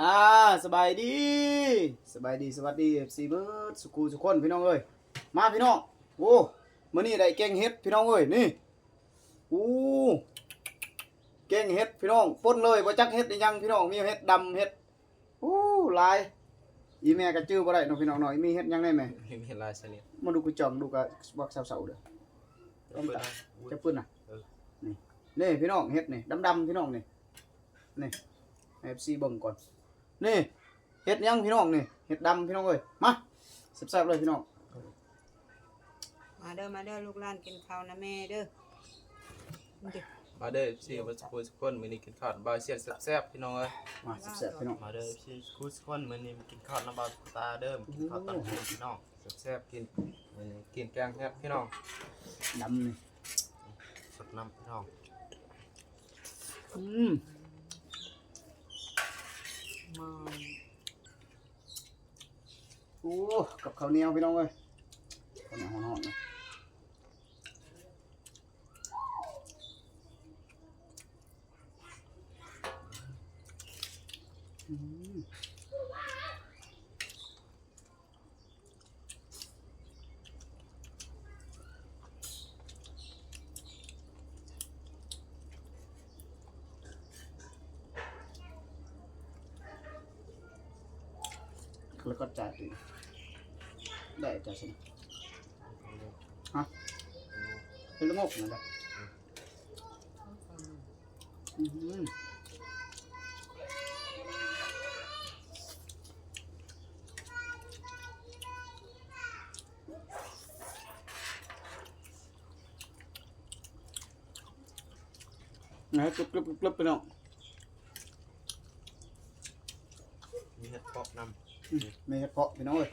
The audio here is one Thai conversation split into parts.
อ่าสบายดีสบายดีสวัสดี FC เบิร์ดสุกูสุกคนพี่น้องเอ้ยมาพี่น้องโอ้มื้อนี้ได้แกงเห็ดพี่น้องเอ้ยนี่อู้แกงเห็ดพี่น้องป่นเลยบ่จักเห็ดอีหยังพี่น้องมีเห็ดดำเห็ดอู้หลายอีแม่ก็จื้อบ่ได้เนาะพี่น้องเนาะอีมีเห็ดหยังได้แม่ไม่มีลายสนิทมาดูกูจ่องดูกะบักเสาๆเด้อต้มตจะปื้นน่ะเออนี่นี่พี่น้องเห็ดนี่ดำๆพี่น้องนี่นี่ให้ FC เบิ่งก่อน นี่เห็ดหยังพี่น้องนี่เห็ดดำพี่น้องเอ้ยมาแซ่บๆเลยพี่น้องมาเด้อมาเด้อลูกหลานกินข้าวนะแม่เด้อมาดิมาเด้อพี่มาสกุลสกุลมื้อนี้กินข้าวบายเสียนแซ่บๆพี่น้องเอ้ยมาแซ่บๆพี่น้องมาเด้อพี่สกุลสกุลมื้อนี้กินข้าวน้ำบาสตาเด้อกินข้าวตันหูพี่น้องแซ่บๆกินมื้อนี้กินแกงเห็ดพี่น้องดำนี่สดน้ำพี่น้องอืม มา กูกับข้าวเหนียวพี่น้องเอ้ยข้าวเหนียวฮ้อนๆนะอืม แล้วก็จัดอีกได้จัดสิฮะเป็นลูกงกนะจ๊ะอืมนะกรึบกรึบกรึบไปน้องมีเห็ดเพาะน้อืม ไม่เห็ดเพาะพี่น้องเอ้ย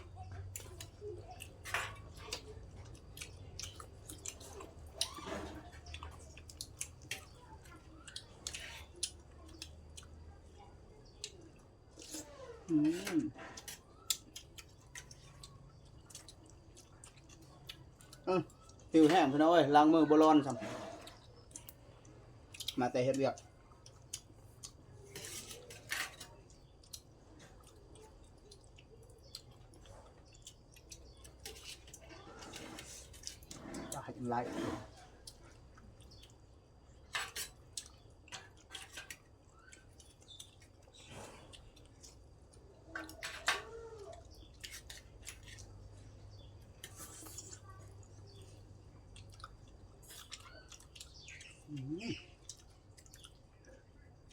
อืมเออติวแห้งพี่น้องเอ้ยล้างมือบอลอนซ้ำมาแต่เฮ็ดเวียก lại.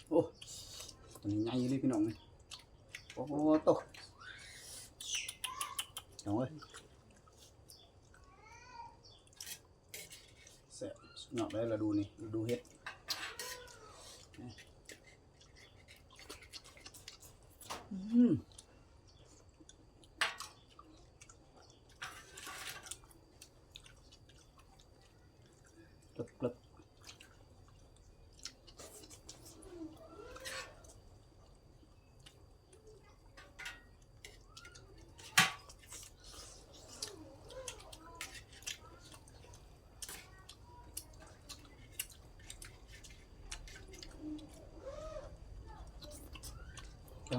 Ô nhanh đi cái nòng này. Ô tô. Trời ơi. นาะได้เราดูนี่ดูเฮ็ด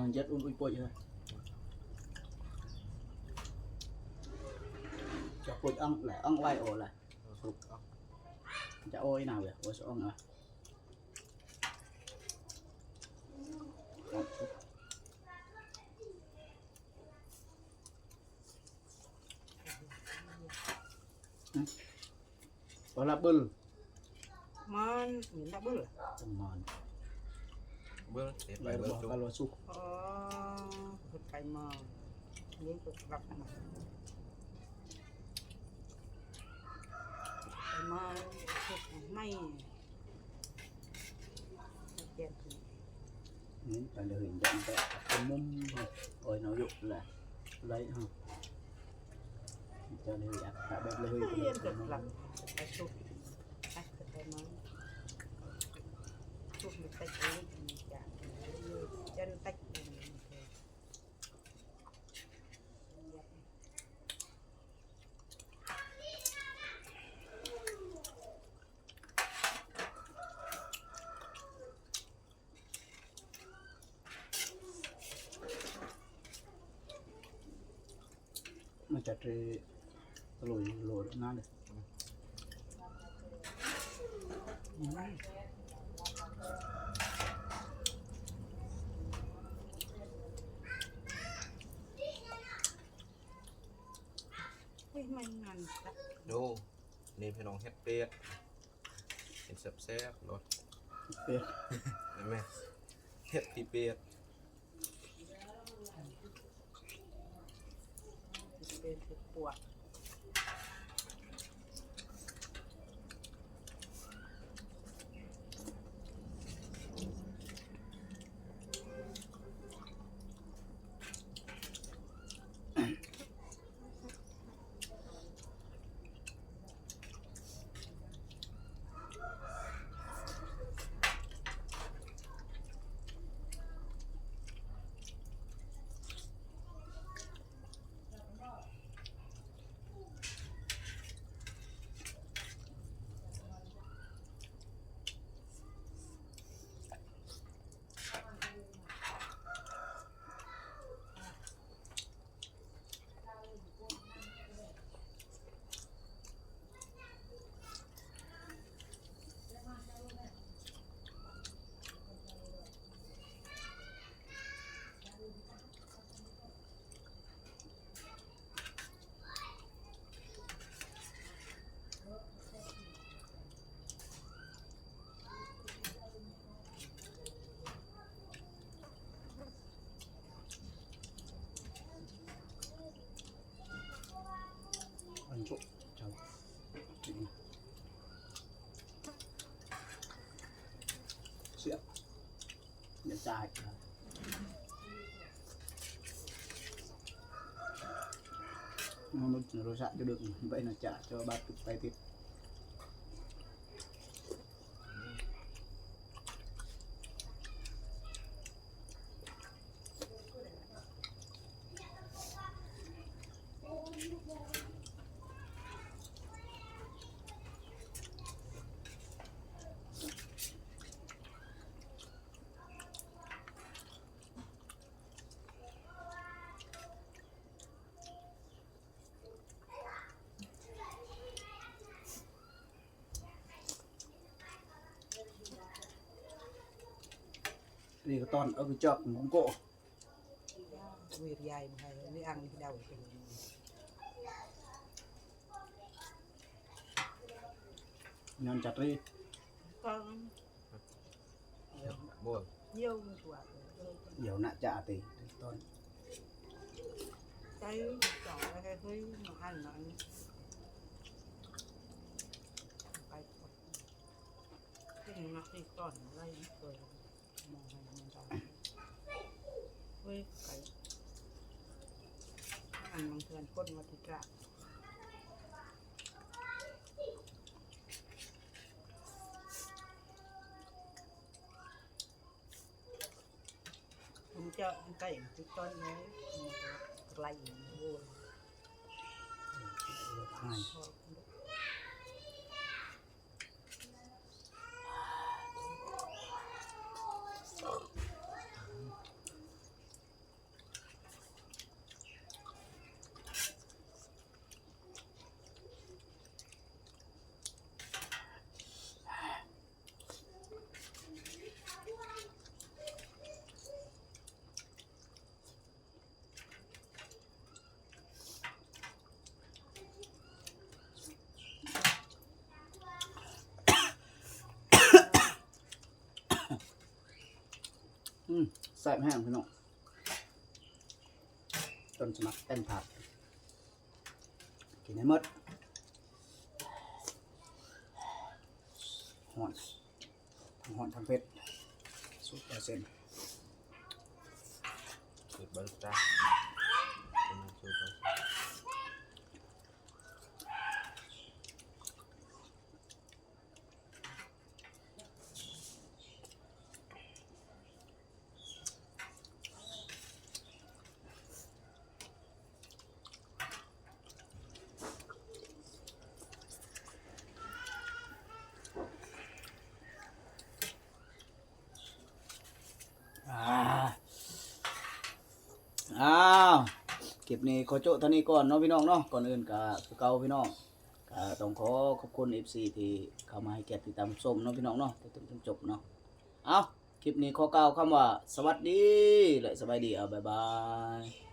ăn rất uống ui bụi thôi cho bụi ăn lại ăn quay ổ lại, cho ôi nào vậy ôi sao ăn à? Đó là bưng mòn, mình đã bưng rồi เบิ้ลเหรอ Tầm mòn เบิ่งเห็ดใบ Lại เบิ่ง bỏ จุก cả lò xúc อ๋อขุดไปมานี่ก็กลับมาไปมาขุดไม่เจ็บ Nên phải là hình dạng vậy Cái mâm thôi Ôi nó dụng là Lấy ha Cho nên là Cả bếp là hơi เรียนเกิดหลังไปชุบไปเกิดไปมาชุบมันไปเอง chân tách mà chặt rồi lồi lồi nó này ดูนี่พี่น้องเฮ็ดเป็ดเห็นแซ่บๆรสเป็ดเห็นไหมเฮ็ดปีเป็ดเป็นเป็นปวด lại nó nó rửa sạch cho được. Vậy là trả cho ba chục tay tiếp นี่ก็ตอนเอาไปจอกของโกะ เวียดใหญ่มาให้นี่อังที่เดาเป็น งานจัดเลย ก็ บ่น เยี่ยวตัว เดี๋ยวน่าจะตีตอน ใจจ่ออะไรเฮ้ยมาหันหน่อยไปที่นักที่ก่อนอะไรเคยมองให้มันจ่อ เฮ้ยไก่อันบางเทือนก้นมาติกะผมจะไก่ติดต้นนี้ไกลโว้ย ให้ อืม แซ่บแห้งพี่น้องต้นสมัครเต้นผัดกินให้หมดหอนทั้งหอนทั้งเผ็ดสุดเปอร์เซ็นต์สุดบริจาคสุดบริจาค อ้าวเก็บนี่ขอโจท่านี้ก่อนเนาะพี่น้องเนาะก่อนอื่นก็คือเก่าพี่น้องก็ต้องขอขอบคุณ FC ที่เข้ามาให้เกียรติติดตามชมเนาะพี่น้องเนาะจนถึงจบเนาะเอาคลิปนี้ขอกล่าวคำว่าสวัสดีและสบายดีเอาบ๊ายบาย